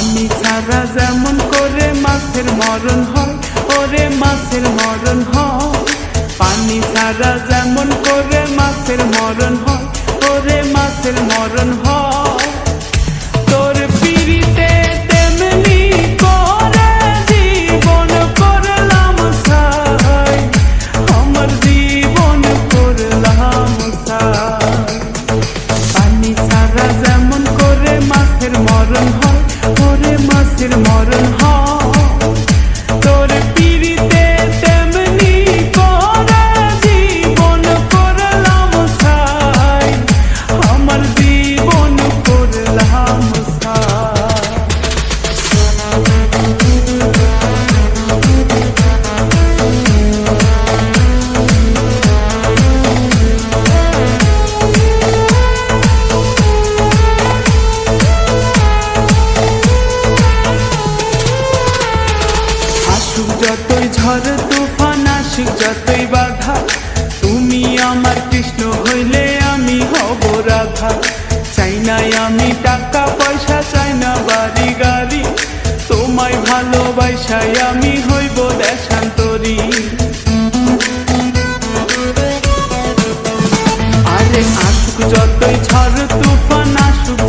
পানি ছাড়া যেমন করে মাছের মরণ হয়, ওরে মাছের মরণ হয়। পানি ছাড়া যেমন করে মাছের মরণ হয়, ওরে মাছের মরণ হয়। তোর পিড়িতে তেমনি আমার জীবন পানি যেমন করে মরণ হয় ওরে মাছের মরণ হয় যতই ঝড় তুফান আসুক, যতই বাধা, তুমি আমার কৃষ্ণ হইলে আমি হব রাধা। চাই নাই আমি টাকা, পয়সা, চাই না বাড়ি, গাড়ি। তোমায় ভালোবাসাই আমি হইব দেশান্তরী। আরে আসুক, যতই ঝড় তুফান আসুক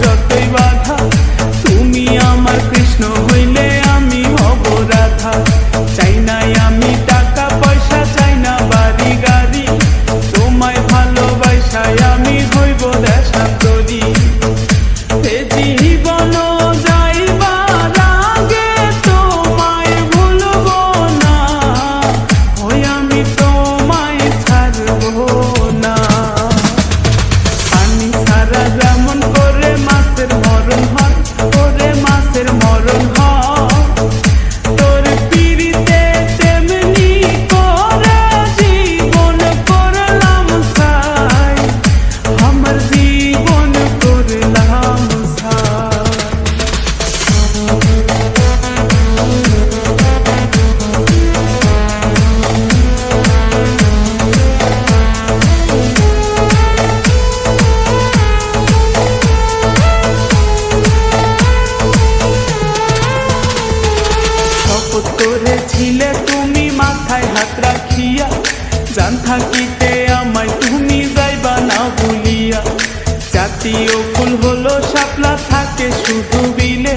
থাকিতে আমায় তুমি যাইবা না বলিয়া। জাতীয় ফুল হলো শাপলা, থাকে শুধু বিলে।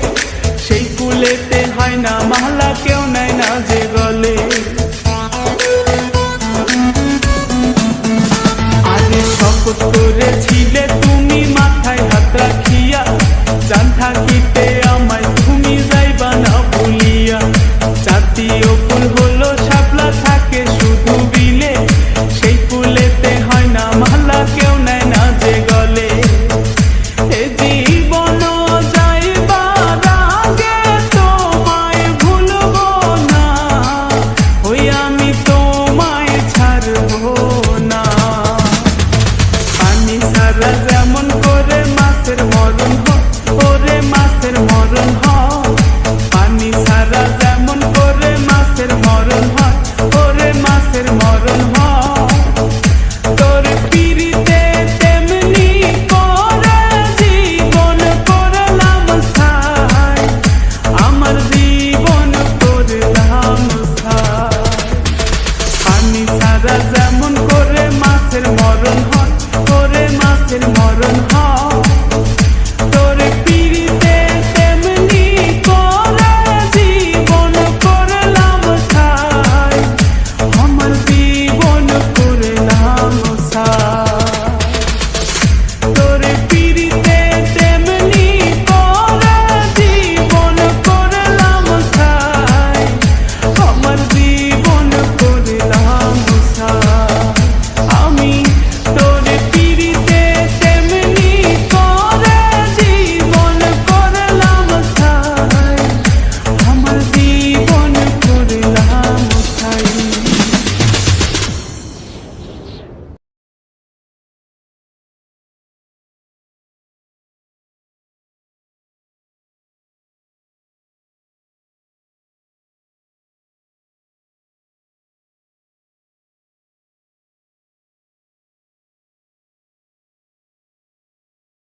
সেই ফুলেতে হয় না, মালা কেউ নেয় না যে গলে মরণ হয়, ওরে মাছের মরণ হয়। তোর পিড়িতে তেমনি করে জীবন আমার জীবন করলাম ছাই। যেমন করে মাছের মরণ হয় করে মাছের মরণ হয়।